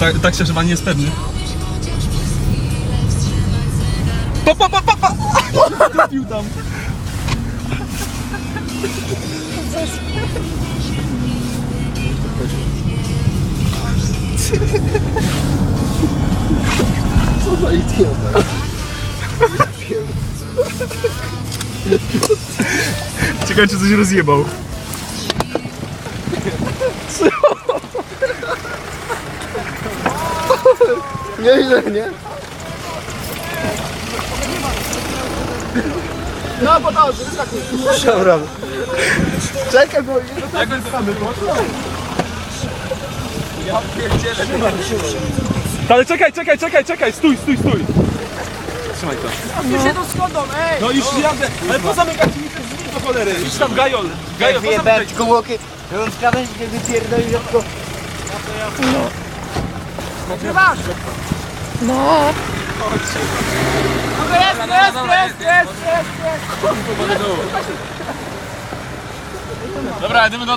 Tak, tak się chyba nie jest pewny. Pa, pa, pa, pa, pa! Trafił tam. Co za idiota. Ciekawe, czy coś rozjebał. Nieźle, nie? No, bo dobrze, wyskakuj. Dobra. Czekaj, bo... Jak on stamy, Ale czekaj, czekaj, czekaj, czekaj, stój, stój, stój. Trzymaj to. Ty się to schodą, ej! No już jadę, ale pozamykać mi te drzwi do cholery. Idź tam, Gajol. Gajol, pozamykaj. Wyjebać kołoki, on krawędź nie wypierdoli, tylko... Nagrywasz! No! No jest, jest, jest, jest, jest, jest! Dobra, jedziemy do